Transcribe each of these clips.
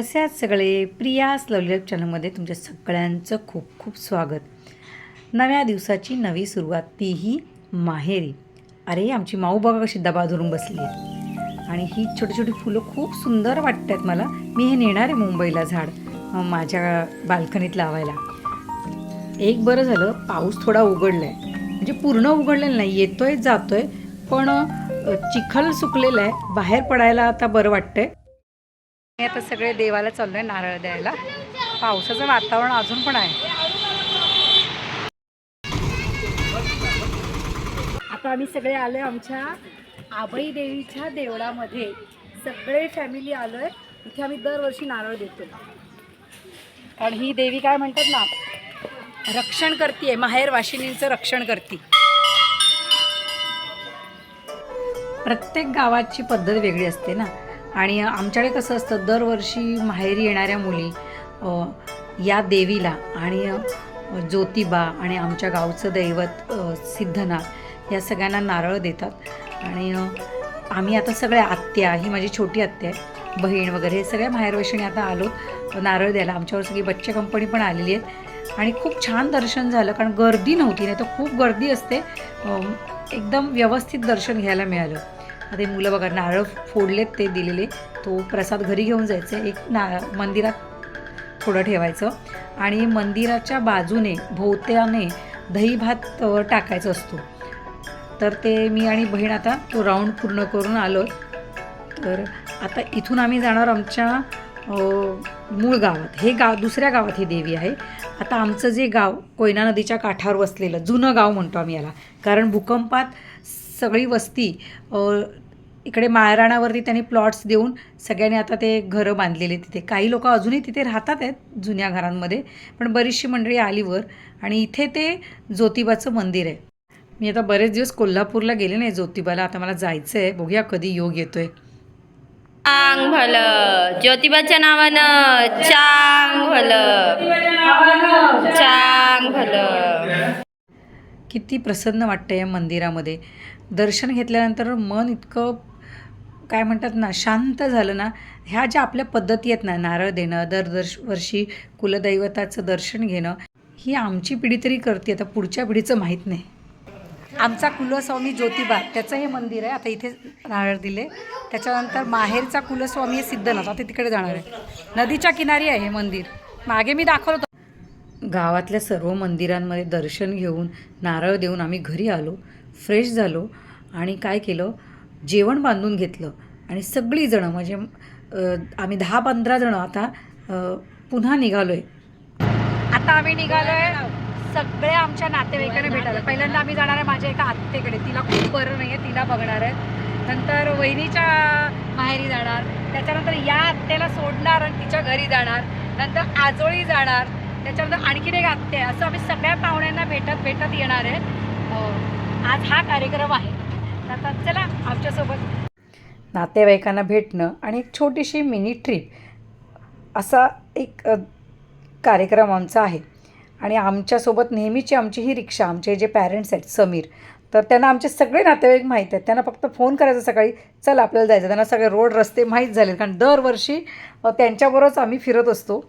कसे आहात सगळे प्रियास लवलेप चॅनलमध्ये तुमच्या सगळ्यांचं खूप खूप स्वागत. नव्या दिवसाची नवी सुरुवात तीही माहेरी. अरे आमची माऊ बघा कशी दबा धरून बसली आहे आणि ही छोटी छोटी फुलं खूप सुंदर वाटत आहेत मला. मी हे नेणार आहे मुंबईला झाड माझ्या बाल्कनीत लावायला. एक बरं झालं पाऊस थोडा उघडला आहे म्हणजे पूर्ण उघडलेलं नाही येतोय जातोय पण चिखल सुकलेला आहे. बाहेर पडायला आता बरं वाटतंय. मी आता सगळे देवाला चाललोय नारळ द्यायला. पावसाचं वातावरण अजून पण आहे. आता आम्ही सगळे आलोय आमच्या आबाई देवीच्या देवळामध्ये. सगळे फॅमिली आलोय. इथे आम्ही दरवर्षी नारळ देतो. कारण ही देवी काय म्हणतात ना रक्षण करते माहेर वाशिनींचं रक्षण करते. प्रत्येक गावाची पद्धत वेगळी असते ना. आणि आमच्याकडे कसं असतं दरवर्षी माहेरी येणाऱ्या मुली या देवीला आणि ज्योतिबा आणि आमच्या गावचं दैवत सिद्धनाथ या सगळ्यांना नारळ देतात. आणि आम्ही आता सगळ्या आत्या ही माझी छोटी आत्या आहे बहीण वगैरे हे सगळ्या माहेरवशीने आता आलो नारळ द्यायला. आमच्यावर सगळी बच्चे कंपनी पण आलेली आहेत. आणि खूप छान दर्शन झालं कारण गर्दी नव्हती नाही तर खूप गर्दी असते. एकदम व्यवस्थित दर्शन घ्यायला मिळालं. ते मुलं बघा नारळ फोडलेत ते दिलेले. तो प्रसाद घरी घेऊन जायचं. एक ना मंदिरात थोडं ठेवायचं. आणि मंदिराच्या बाजूने भोवत्याने दही भात टाकायचा असतो. तर ते मी आणि बहीण आता तो राऊंड पूर्ण करून आलो तर आता इथून आम्ही जाणार आमच्या मूळ गावात. हे गाव दुसऱ्या गावात ही देवी आहे. आता आमचं जे गाव कोयना नदीच्या काठावर वसलेलं जुनं गाव म्हणतो आम्ही याला. कारण भूकंपात सगळी वस्ती इकडे माळराणावरती त्यांनी प्लॉट्स देऊन सगळ्यांनी आता ते घरं बांधलेले तिथे. काही लोक अजूनही तिथे राहतात आहेत जुन्या घरांमध्ये पण बरीचशी मंडळी आली वर आणि इथे ते ज्योतिबाचं मंदिर आहे. मी आता बरेच दिवस कोल्हापूरला गेले नाही ज्योतिबाला आता मला जायचं आहे बघूया कधी योग येतोय. चांग भलं. ज्योतिबाच्या नावानं चांग भलं. चांग भलं. किती प्रसन्न वाटतं या मंदिरामध्ये. दर्शन घेतल्यानंतर मन इतकं काय म्हणतात ना शांत झालं ना ह्या ज्या आपल्या पद्धती आहेत ना नारळ देणं दर दर्श वर्षी कुलदैवताचं दर्शन घेणं ही आमची पिढी तरी करते. आता पुढच्या पिढीचं माहीत नाही. आमचा कुलस्वामी ज्योतिबा त्याचं हे मंदिर आहे. आता इथे नारळ दिले. त्याच्यानंतर माहेरचा कुलस्वामी सिद्ध सिद्धनाथ आता तिकडे जाणार आहे. नदीच्या किनारी आहे हे मंदिर. मागे मी दाखवलं होतं गावातल्या सर्व मंदिरांमध्ये दर्शन घेऊन नारळ देऊन आम्ही घरी आलो फ्रेश झालो आणि काय केलं? जेवण बांधून घेतलं. आणि सगळीजणं म्हणजे आम्ही दहा पंधरा जणं आता पुन्हा निघालो आहे आता आम्ही निघालो आहे सगळ्या आमच्या नातेवाईकांना भेटायला. पहिल्यांदा आम्ही जाणार आहे माझ्या एका आत्तेकडे. तिला खूप बरं नाही आहे तिला बघणार आहे. नंतर वहिनीच्या माहेरी जाणार. त्याच्यानंतर या आत्तेला सोडणार आणि तिच्या घरी जाणार. नंतर आजोळी जाणार. त्याच्याबद्दल आणखीन एक आत्ते आहे. असं आम्ही सगळ्या पाहुण्यांना भेटत भेटत येणार आहे. आज हा कार्यक्रम आहे. तर आता चला आमच्यासोबत. नातेवाईकांना भेटणं आणि एक छोटीशी मिनी ट्रीप असा एक कार्यक्रम आमचा आहे. आणि आमच्यासोबत नेहमीची आमची ही रिक्षा आमचे जे पॅरेंट्स आहेत समीर तर त्यांना आमचे सगळे नातेवाईक माहीत आहेत. त्यांना फक्त फोन करायचा सकाळी चल आपल्याला जायचं त्यांना सगळे रोड रस्ते माहीत झाले कारण दरवर्षी त्यांच्याबरोबरच आम्ही फिरत असतो.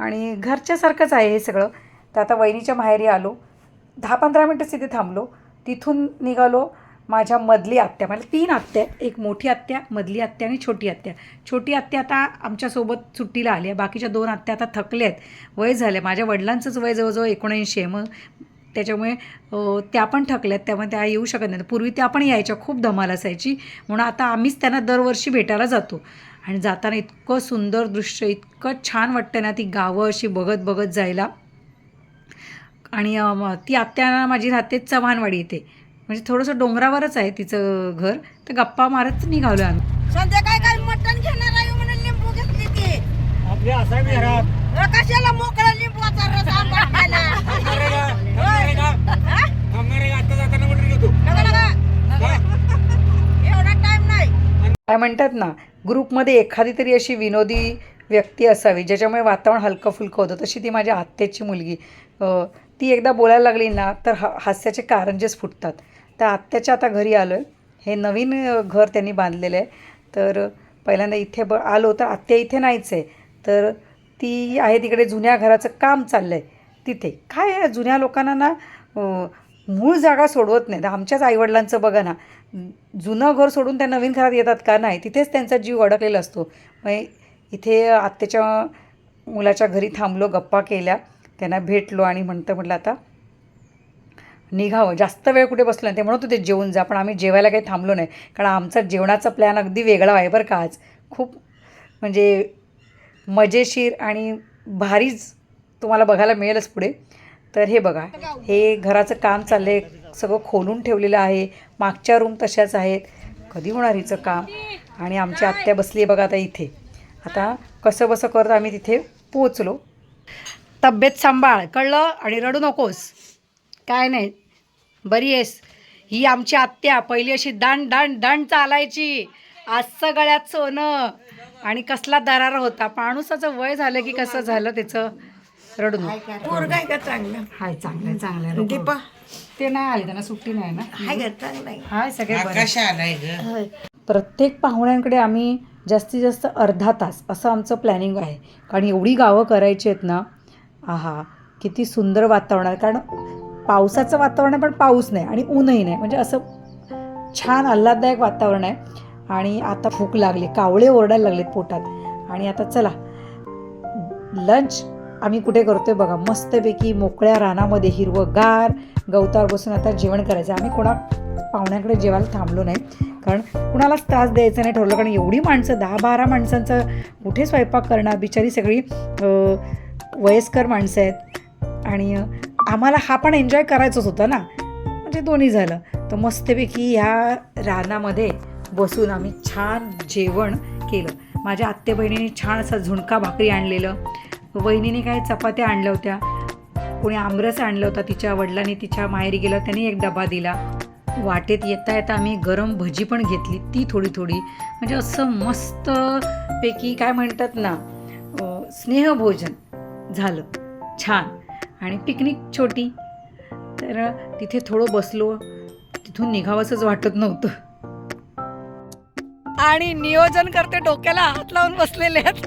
आणि घरच्यासारखंच आहे हे सगळं. तर आता वहिनीच्या माहेरी आलो. दहा पंधरा मिनटंच तिथे थांबलो. तिथून निघालो माझ्या मधली आत्या. मला तीन आत्या एक मोठी आत्या मधली आत्या आणि छोटी आत्या. छोटी आत्या आता आमच्यासोबत सुट्टीला आली आहे. बाकीच्या दोन आत्या आता थकल्या आहेत. वय झाले माझ्या वडिलांचंच वय जवळजवळ एकोणऐंशी आहे. मग त्याच्यामुळे त्या पण थकल्या आहेत. त्यामुळे त्या येऊ शकत नाही पूर्वी त्या पण यायच्या. खूप धमाल असायची. म्हणून आता आम्हीच त्यांना दरवर्षी भेटायला जातो. आणि जाताना इतकं सुंदर दृश्य इतकं छान वाटतं ना ती गावं अशी बघत बघत जायला. आणि ती आत्या माझी राहते चव्हाणवाडी इथे. म्हणजे थोडंसं डोंगरावरच आहे तिचं घर. तर गप्पा मारत निघालो आम्ही. संध्याकाळी काय मटण घेणार आहे म्हणून लिंबू घेतली ती? आपली असावी घरात. अ, कशाला मोकळा लिंबूचा रस आंबट खायला होय. हा? आता जाताना म्हटलं घेतो नका, नका. एवढा टाइम नाही काय म्हणतात ना ग्रुपमध्ये एखादी तरी अशी विनोदी व्यक्ती असावी ज्याच्यामुळे वातावरण हलकं फुलकं होतं. तशी ती माझ्या आत्याची मुलगी. ती एकदा बोलायला लागली ना तर ह हास्याचे कारंजेच फुटतात. तर आत्याच्या आता घरी आलो आहे हे नवीन घर त्यांनी बांधलेलं आहे. तर पहिल्यांदा इथे ब आलो तर आत्या इथे नाहीच आहे. तर ती आहे तिकडे जुन्या घराचं काम चाललं आहे तिथे. काय आहे? जुन्या लोकांना ना मूळ जागा सोडवत नाहीत. आमच्याच आईवडिलांचं बघा ना जुनं घर सोडून त्या नवीन घरात येतात का नाही तिथेच त्यांचा जीव अडकलेला असतो. मग इथे आत्याच्या मुलाच्या घरी थांबलो गप्पा केल्या त्यांना भेटलो आणि म्हणतं म्हटलं आता निघावं. जास्त वेळ कुठे बसलो नाही. ते म्हणत होते जेवून जा. पण आम्ही जेवायला काही थांबलो नाही. कारण आमचा जेवणाचा प्लॅन अगदी वेगळा आहे बरं का आज. खूप म्हणजे मजेशीर आणि भारीच तुम्हाला बघायला मिळेलच पुढे. तर हे बघा हे घराचं काम चाललं आहे सगळं खोलून ठेवलेलं आहे. मागच्या रूम तशाच आहेत. कधी होणार हिचं काम? आणि आमची आत्या बसली आहे बघा आता इथे. आता कसं बसं करत आम्ही तिथे पोचलो तब्येत सांभाळ कळलं? आणि रडू नकोस. काय नाही. बरी आहेस. ही आमची आत्या पहिली अशी दांड दांड दांड चालायची. आज सगळ्यात सोनं. आणि कसला दरारा होता. माणूसाचं वय झालं की कसं झालं त्याचं? रडू नको. पोरग आहे का चांगलं? हाय चांगलं चांगलं. दीपा? ते नाही आले त्यांना सुट्टी नाही ना? हाय का? चांगलं आहे हाय सगळे बरे. प्रत्येक पाहुण्यांकडे आम्ही जास्तीत जास्त अर्धा तास असं आमचं प्लॅनिंग आहे. कारण एवढी गावं करायची आहेत ना आहा किती सुंदर वातावरण आहे कारण पावसाचं वातावरण आहे पण पाऊस नाही आणि ऊनही नाही. म्हणजे असं छान आल्हाददायक वातावरण आहे. आणि आता भूक लागली कावळे ओरडायला लागलेत पोटात. आणि आता चला लंच आम्ही कुठे करतोय बघा मस्तपैकी मोकळ्या रानामध्ये हिरवंगार गवतावर बसून आता जेवण करायचं. आम्ही कोणा पाहुण्याकडे जेवायला थांबलो नाही कारण कुणालाच त्रास द्यायचा नाही ठरवलं. कारण एवढी माणसं दहा बारा माणसांचं कुठे स्वयंपाक करणार? बिचारी सगळी वयस्कर माणसं आहेत. आणि आम्हाला हा पण एन्जॉय करायचंच होतं ना. म्हणजे दोन्ही झालं. तर मस्तपैकी ह्या रानामध्ये बसून आम्ही छान जेवण केलं. माझ्या आत्ते बहिणीने छान असा झुणका भाकरी आणलेलं. वहिनीने काय चपात्या आणल्या होत्या? कोणी आमरस आणलं होता तिच्या वडिलांनी तिच्या माहेरी गेला त्यांनी एक डबा दिला. वाटेत येता येता आम्ही गरम भजी पण घेतली ती थोडी थोडी. म्हणजे असं मस्त पैकी काय म्हणतात ना स्नेहभोजन झालं. छान. आणि पिकनिक छोटी. तर तिथे थोडं बसलो. तिथून निघावंसंच वाटत नव्हतं. आणि नियोजन करते डोक्याला हात लावून बसलेले आहेत.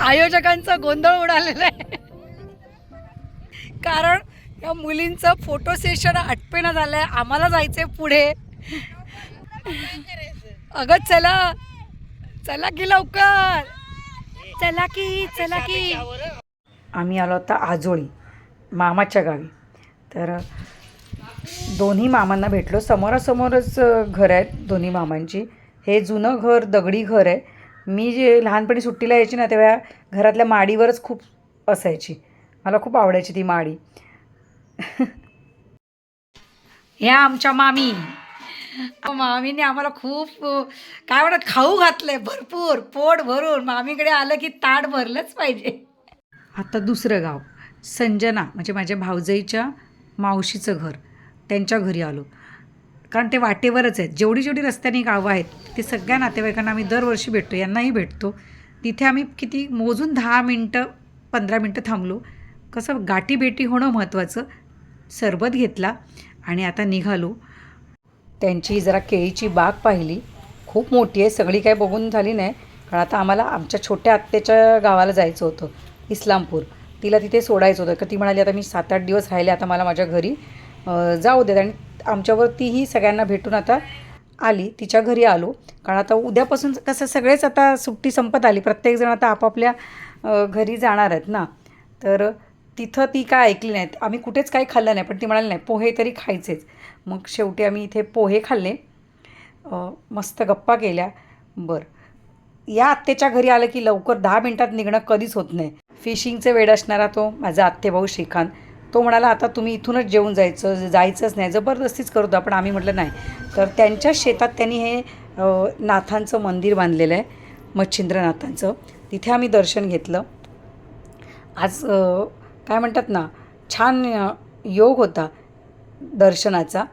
आयोजकांचा गोंधळ उडालेला आहे. कारण या मुलींचं फोटो सेशन झालं आहे आम्हाला जायचंय पुढे. अगं चला. चला की लवकर. चला की चला की. आम्ही आलो आता आजोळी मामाच्या गावी. तर दोन्ही मामांना भेटलो. समोरासमोरच घर आहेत दोन्ही मामांची. हे जुनं घर दगडी घर आहे. मी जे लहानपणी सुट्टीला यायची ना तेव्हा घरातल्या माडीवरच खूप असायची. मला खूप आवडायची ती माडी. ह्या आमच्या मामी. मामीने आम्हाला खूप काय म्हणत खाऊ घातलंय भरपूर पोट भरून. मामीकडे आलं की ताट भरलंच पाहिजे. आता दुसरं गाव. संजना म्हणजे माझ्या भाऊजाईच्या मावशीचं घर. त्यांच्या घरी आलो. कारण ते वाटेवरच आहेत. जेवढी जेवढी रस्त्याने गावं आहेत ते सगळ्या नातेवाईकांना आम्ही दरवर्षी भेटतो यांनाही भेटतो. तिथे आम्ही किती मोजून दहा मिनटं पंधरा मिनटं थांबलो. कसं गाठीभेटी होणं महत्त्वाचं सरबत घेतला आणि आता निघालो. त्यांची जरा केळीची बाग पाहिली. खूप मोठी आहे सगळी काही बघून झाली नाही. कारण आता आम्हाला आमच्या छोट्या आत्याच्या गावाला जायचं होतं इस्लामपूर. तिला तिथे सोडायचं होतं. का ती म्हणाली आता मी सात आठ दिवस राहिले आता मला माझ्या घरी जाऊ देत. आणि आमच्यावरती ही सगळ्यांना भेटून आता आली तिच्या घरी आलो. कारण आता उद्यापासून कसं सगळेच आता सुट्टी संपत आली. प्रत्येकजण आता आपापल्या घरी जाणार आहेत ना. तर तिथं ती काय ऐकली नाहीत. आम्ही कुठेच काही खाल्लं नाही पण ती म्हणाली नाही पोहे तरी खायचेच. मग शेवटी आम्ही इथे पोहे खाल्ले. मस्त गप्पा केल्या. बरं. या आत्तेच्या घरी आलं की लवकर दहा मिनटात निघणं कधीच होत नाही. फिशिंगचं वेळ असणारा तो माझा आत्तेभाऊ श्रीकांत. तो म्हणाला आता तुम्ही इथूनच जेवून जायचं जायचंच नाही जबरदस्तीच करतो आपण आम्ही म्हटलं नाही. तर त्यांच्या शेतात त्यांनी हे नाथांचं मंदिर बांधलेलं आहे मच्छिंद्रनाथांचं. तिथे आम्ही दर्शन घेतलं. आज काय म्हणतात ना छान योग होता दर्शनाचा.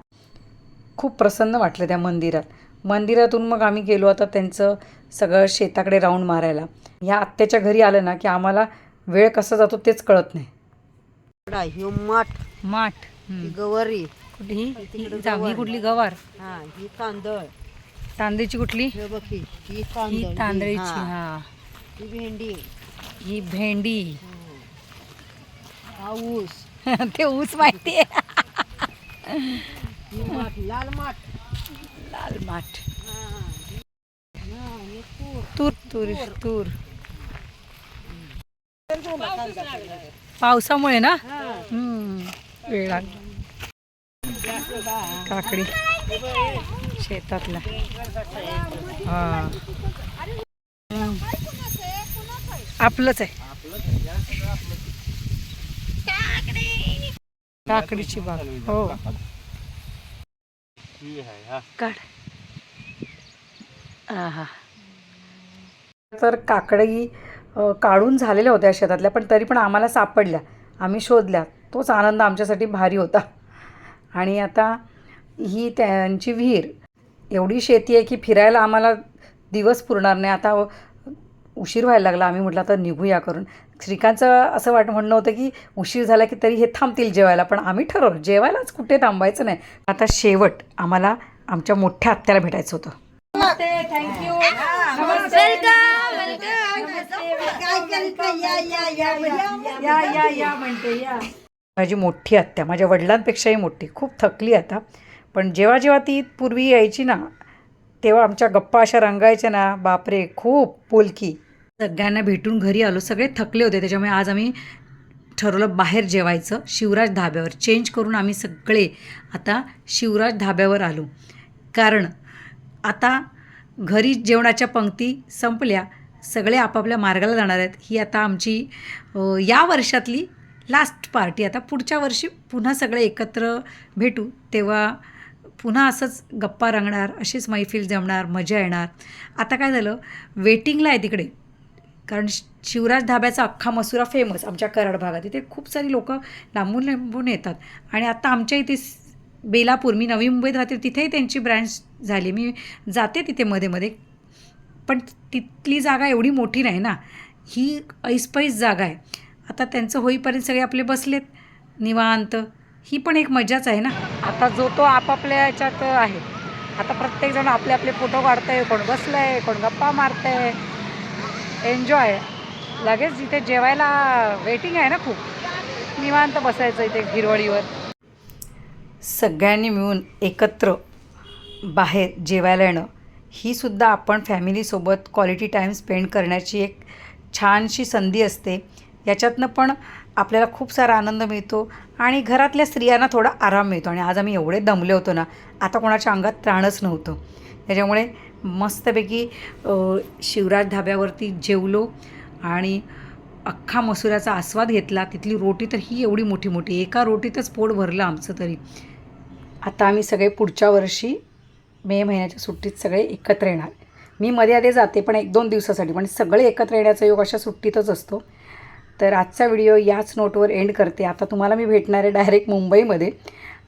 खूप प्रसन्न वाटलं त्या मंदिरात. मंदिरातून मग आम्ही गेलो आता त्यांचं सगळं शेताकडे राऊंड मारायला. ह्या आत्याच्या घरी आलं ना की आम्हाला वेळ कसा जातो तेच कळत नाही. ह्यो माठ. माठ. ही गवारी. कुठली? ही कुठली गवार? हा ही तांदळ. तांदळीची कुठली? हे बघ ही ही ही तांदळ. तांदळीची हा. हा. ही भेंडी. ही भेंडी. हा ऊस. ते ऊस माहिती आहे ही माठ लाल माठ. लाल माठ. हा. हा, हे तूर. तूर तूर. तूर पावसामुळे ना? हम्म, वेळ लागला. काकडी. शेतातला. हा. आपलंच आहे. काकडीची बाग. हो. काढ. हा तर काकडी काढून झालेल्या होत्या शेतातल्या पण तरी पण आम्हाला सापडल्या. आम्ही शोधल्या. तोच आनंद आमच्यासाठी भारी होता. आणि आता ही त्यांची विहीर एवढी शेती आहे की फिरायला आम्हाला दिवस पुरणार नाही. आता उशीर व्हायला लागला. आम्ही म्हटलं आता निघूया करून. श्रीकांतचं असं वाट म्हणणं होतं की उशीर झाला की तरी हे थांबतील जेवायला पण आम्ही ठरवलं जेवायलाच कुठे थांबायचं नाही. आता शेवट आम्हाला आमच्या मोठ्या आत्याला भेटायचं होतं. काय केलं या या या या या या या म्हणते या माझी मोठी आत्या माझ्या वडिलांपेक्षाही मोठी खूप थकली आता पण जेव्हा जेव्हा ती पूर्वी यायची ना तेव्हा आमच्या गप्पा अशा रंगायच्या ना बापरे खूप पोलकी सगळ्यांना भेटून घरी आलो सगळे थकले होते त्याच्यामुळे आज आम्ही ठरवलं बाहेर जेवायचं शिवराज धाब्यावर चेंज करून आम्ही सगळे आता शिवराज धाब्यावर आलो कारण आता घरी जेवणाच्या पंक्ती संपल्या. सगळे आपापल्या मार्गाला जाणार आहेत. ही आता आमची या वर्षातली लास्ट पार्टी आता पुढच्या वर्षी पुन्हा सगळे एकत्र भेटू. तेव्हा पुन्हा असंच गप्पा रंगणार अशीच मैफिल जमणार मजा येणार. आता काय झालं? वेटिंगला आहे तिकडे. कारण शि- शिवराज धाब्याचा अख्खा मसुरा फेमस आमच्या कराड भागात. इथे खूप सारी लोक लांबून लांबून येतात. आणि आता आमच्या इथे बेलापूर. मी नवी मुंबईत राहते तिथेही त्यांची ब्रँच झाली. मी जाते तिथे मध्ये मध्ये. पण तिथली जागा एवढी मोठी नाही ना. ही ऐसपैस जागा आहे. आता त्यांचं होईपर्यंत सगळे आपले बसलेत. निवांत. ही पण एक मजाच आहे ना. आता जो तो आपापल्या ह्याच्यात आहे. आता प्रत्येकजण आपले आपले फोटो काढतंय. कोण बसलंय कोण गप्पा मारतंय. एन्जॉय लगेच इथे जेवायला वेटिंग आहे ना खूप. निवांत बसायचं इथे हिरवळीवर. सगळ्यांनी मिळून एकत्र बाहेर जेवायला येणं ही सुद्धा आपण फॅमिलीसोबत क्वालिटी टाईम स्पेंड करण्याची एक छानशी संधी असते. याच्यातनं पण आपल्याला खूप सारा आनंद मिळतो आणि घरातल्या स्त्रियांना थोडा आराम मिळतो. आणि आज आम्ही एवढे दमले होतो ना आता कोणाच्या अंगात त्राणच नव्हतं. त्याच्यामुळे मस्तपैकी शिवराज धाब्यावरती जेवलो आणि अख्खा मसुराचा आस्वाद घेतला. तिथली रोटी तर ही एवढी मोठी मोठी एका रोटीतच पोट भरलं आमचं तरी. आता आम्ही सगळे पुढच्या वर्षी मे महिन्याच्या सुट्टीत सगळे एकत्र येणार. मी मध्ये आधी जाते पण एक दोन दिवसासाठी पण सगळे एकत्र येण्याचा योग अशा सुट्टीतच असतो. तर आजचा व्हिडिओ याच नोटवर एंड करते. आता तुम्हाला मी भेटणार आहे डायरेक्ट मुंबईमध्ये.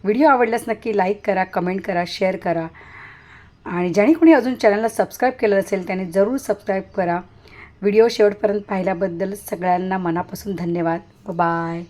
व्हिडिओ आवडल्यास नक्की लाईक करा कमेंट करा शेअर करा. आणि ज्याने कोणी अजून चॅनलला सबस्क्राईब केलं असेल त्याने जरूर सबस्क्राईब करा. व्हिडिओ शेवटपर्यंत पाहिल्याबद्दल सगळ्यांना मनापासून धन्यवाद. बाय